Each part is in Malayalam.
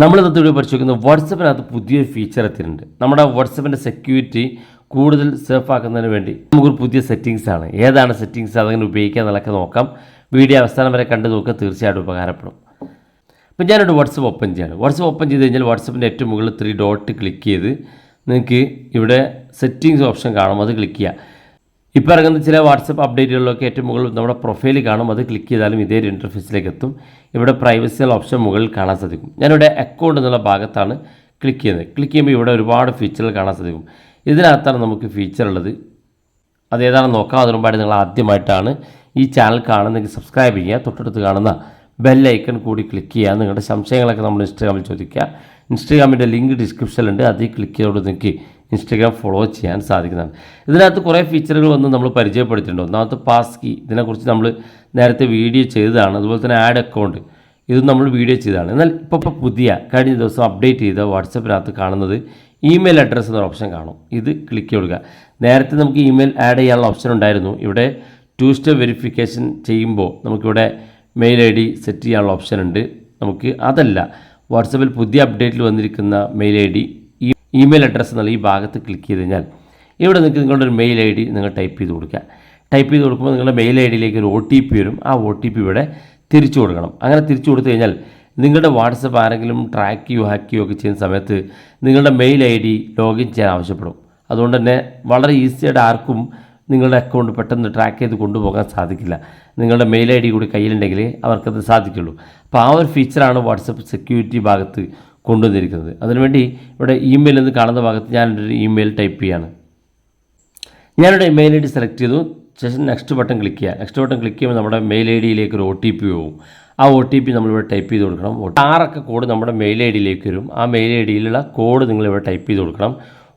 നമ്മൾ ഇന്നത്തെ വീഡിയോ പരിശോധിക്കുന്നത് വാട്സപ്പിനകത്ത് പുതിയൊരു ഫീച്ചർ എത്തിയിട്ടുണ്ട്. നമ്മുടെ വാട്സപ്പിന്റെ സെക്യൂരിറ്റി കൂടുതൽ സേഫ് ആക്കുന്നതിന് വേണ്ടി നമുക്കൊരു പുതിയ സെറ്റിങ്സ് ആണ്. ഏതാണ് സെറ്റിങ്സ് അതങ്ങനെ ഉപയോഗിക്കുക എന്നുള്ളതൊക്കെ നോക്കാം. വീഡിയോ അവസാനം വരെ കണ്ടു നോക്കുക. തീർച്ചയായിട്ടും ഉപകാരപ്പെടും. അപ്പം ഞാനൊരു വാട്സപ്പ് ഓപ്പൺ ചെയ്യാണ്. വാട്സപ്പ് ഓപ്പൺ ചെയ്ത് കഴിഞ്ഞാൽ വാട്സപ്പിന്റെ ഏറ്റവും മുകളിൽ ത്രീ ഡോട്ട് ക്ലിക്ക് ചെയ്ത് നിങ്ങൾക്ക് ഇവിടെ സെറ്റിങ്സ് ഓപ്ഷൻ കാണും. അത് ക്ലിക്ക് ചെയ്യുക. ഇപ്പോൾ ഇറങ്ങുന്ന ചില വാട്സപ്പ് അപ്ഡേറ്റുകളിലൊക്കെ ഏറ്റവും മുകളിൽ നമ്മുടെ പ്രൊഫൈൽ കാണും. അത് ക്ലിക്ക് ചെയ്താലും ഇതേ ഒരു ഇന്റർഫേസിലേക്ക് എത്തും ഇവിടെ പ്രൈവസി ഓപ്ഷൻ മുകളിൽ കാണാൻ സാധിക്കും. ഞാനിവിടെ അക്കൗണ്ട് എന്നുള്ള ഭാഗത്താണ് ക്ലിക്ക് ചെയ്യുന്നത്. ക്ലിക്ക് ചെയ്യുമ്പോൾ ഇവിടെ ഒരുപാട് ഫീച്ചറുകൾ കാണാൻ സാധിക്കും. ഇതിനകത്താണ് നമുക്ക് ഫീച്ചർ ഉള്ളത്. അതേതാണെന്ന് നോക്കാം. അതിന് മുമ്പായിട്ട് നിങ്ങൾ ആദ്യമായിട്ടാണ് ഈ ചാനൽ കാണുന്നെങ്കിൽ സബ്സ്ക്രൈബ് ചെയ്യുക. തൊട്ടടുത്ത് കാണുന്ന ബെൽ ഐക്കൺ കൂടി ക്ലിക്ക് ചെയ്യുക. നിങ്ങളുടെ സംശയങ്ങളൊക്കെ നമ്മൾ ഇൻസ്റ്റാഗ്രാമിൽ ചോദിക്കുക. ഇൻസ്റ്റാഗ്രാമിന്റെ ലിങ്ക് ഡിസ്ക്രിപ്ഷനിലുണ്ട് അതിൽ ക്ലിക്ക് ചെയ്തോട് നിങ്ങൾക്ക് ഇൻസ്റ്റാഗ്രാം ഫോളോ ചെയ്യാൻ സാധിക്കുന്നതാണ്. ഇതിനകത്ത് കുറേ ഫീച്ചറുകൾ വന്ന് നമ്മൾ പരിചയപ്പെടുത്തിയിട്ടുണ്ട്. ഒന്നാമത്തെ പാസ് കീ ഇതിനെക്കുറിച്ച് നമ്മൾ നേരത്തെ വീഡിയോ ചെയ്തതാണ്. അതുപോലെ തന്നെ ആഡ് അക്കൗണ്ട് ഇത് നമ്മൾ വീഡിയോ ചെയ്തതാണ്. എന്നാൽ ഇപ്പോൾ പുതിയ കഴിഞ്ഞ ദിവസം അപ്ഡേറ്റ് ചെയ്ത വാട്സപ്പിനകത്ത് കാണുന്നത് ഇമെയിൽ അഡ്രസ്സ് എന്നൊരു ഓപ്ഷൻ കാണും. ഇത് ക്ലിക്ക് ചെയ്യുക. നേരത്തെ നമുക്ക് ഇമെയിൽ ആഡ് ചെയ്യാനുള്ള ഓപ്ഷൻ ഉണ്ടായിരുന്നു. ഇവിടെ ടു സ്റ്റെപ്പ് വെരിഫിക്കേഷൻ ചെയ്യുമ്പോൾ നമുക്കിവിടെ മെയിൽ ഐ ഡി സെറ്റ് ചെയ്യാനുള്ള ഓപ്ഷൻ ഉണ്ട്. നമുക്ക് അതല്ല വാട്സപ്പിൽ പുതിയ അപ്ഡേറ്റിൽ വന്നിരിക്കുന്ന mail I D email address എന്നുള്ള ഈ ഭാഗത്ത് ക്ലിക്ക് ചെയ്ത് കഴിഞ്ഞാൽ ഇവിടെ നിങ്ങൾക്ക് നിങ്ങളുടെ ഒരു മെയിൽ ഐ ഡി നിങ്ങൾ ടൈപ്പ് ചെയ്ത് കൊടുക്കുക. ടൈപ്പ് ചെയ്ത് കൊടുക്കുമ്പോൾ നിങ്ങളുടെ മെയിൽ ഐ ഡിയിലേക്ക് ഒരു ഒ ടി പി വരും. ആ ഒ ടി പി ഇവിടെ തിരിച്ചു കൊടുക്കണം. അങ്ങനെ തിരിച്ചു കൊടുത്തു കഴിഞ്ഞാൽ നിങ്ങളുടെ വാട്സപ്പ് ആരെങ്കിലും ട്രാക്ക് ചെയ്യുകയോ ഹാക്ക് ചെയ്യുകയോ ഒക്കെ ചെയ്യുന്ന സമയത്ത് നിങ്ങളുടെ മെയിൽ ഐ ഡി ലോഗിൻ ചെയ്യാൻ ആവശ്യപ്പെടും. അതുകൊണ്ട് തന്നെ വളരെ ഈസിയായിട്ട് ആർക്കും നിങ്ങളുടെ അക്കൗണ്ട് പെട്ടെന്ന് ട്രാക്ക് ചെയ്ത് കൊണ്ടുപോകാൻ സാധിക്കില്ല. നിങ്ങളുടെ മെയിൽ ഐ ഡി കൂടി കയ്യിലുണ്ടെങ്കിൽ അവർക്കത് സാധിക്കുള്ളൂ. അപ്പോൾ ആ ഒരു ഫീച്ചറാണ് വാട്സപ്പ് സെക്യൂരിറ്റി ഭാഗത്ത് കൊണ്ടുവന്നിരിക്കുന്നത്. അതിനുവേണ്ടി ഇവിടെ ഇമെയിൽ എന്ന് കാണുന്ന ഭാഗത്ത് ഞാനൊരു ഇമെയിൽ ടൈപ്പ് ചെയ്യാണ്. ഞാനിവിടെ മെയിൽ ഐ ഡി സെലക്ട് ചെയ്തു. ശേഷം നെക്സ്റ്റ് ബട്ടൺ ക്ലിക്ക് ചെയ്യുക. നെക്സ്റ്റ് ബട്ടൺ ക്ലിക്ക് ചെയ്യുമ്പോൾ നമ്മുടെ മെയിൽ ഐ ഡിയിലേക്ക് ഒരു ഒ ടി പി പോകും. ആ ഒ ടി പി നമ്മളിവിടെ ടൈപ്പ് ചെയ്ത് കൊടുക്കണം. ആറൊക്കെ കോഡ് നമ്മുടെ മെയിൽ ഐ ഡിയിലേക്ക് വരും. ആ മെയിൽ ഐ ഡിയിലുള്ള കോഡ് നിങ്ങളിവിടെ ടൈപ്പ് ചെയ്ത് കൊടുക്കണം.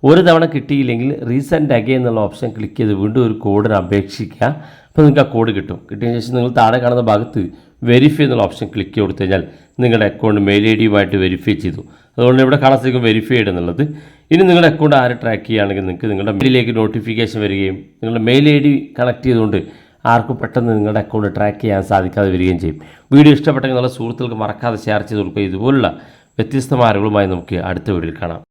ഒരു തവണ കിട്ടിയില്ലെങ്കിൽ റീസെന്റ് അഗേ എന്നുള്ള ഓപ്ഷൻ ക്ലിക്ക് ചെയ്ത് വീണ്ടും ഒരു കോഡിന് അപേക്ഷിക്കുക. അപ്പോൾ നിങ്ങൾക്ക് ആ കോഡ് കിട്ടും. കിട്ടിയതിന് ശേഷം നിങ്ങൾ താഴെ കാണുന്ന ഭാഗത്ത് വെരിഫൈ എന്നുള്ള ഓപ്ഷൻ ക്ലിക്ക് കൊടുത്തു കഴിഞ്ഞാൽ നിങ്ങളുടെ അക്കൗണ്ട് മെയിൽ ഐ ഡിയുമായിട്ട് വെരിഫൈ ചെയ്തു. അതുകൊണ്ട് ഇവിടെ കാണാൻ സാധിക്കും വെരിഫൈഡ് എന്നുള്ളത്. ഇനി നിങ്ങളുടെ അക്കൗണ്ട് ആരെ ട്രാക്ക് ചെയ്യുകയാണെങ്കിൽ നിങ്ങൾക്ക് നിങ്ങളുടെ മെയിലിലേക്ക് നോട്ടിഫിക്കേഷൻ വരികയും നിങ്ങളുടെ മെയിൽ ഐ ഡി കണക്ട് ചെയ്തുകൊണ്ട് ആർക്കും പെട്ടെന്ന് നിങ്ങളുടെ അക്കൗണ്ട് ട്രാക്ക് ചെയ്യാൻ സാധിക്കാതെ വരികയും ചെയ്യും. വീഡിയോ ഇഷ്ടപ്പെട്ടെങ്കിൽ നല്ല സുഹൃത്തുക്കൾക്ക് മറക്കാതെ ഷെയർ ചെയ്ത് കൊടുക്കുക. ഇതുപോലുള്ള വ്യത്യസ്തമായ അറിവുകളുമായി നമുക്ക് അടുത്ത വീഡിയോയിൽ കാണാം.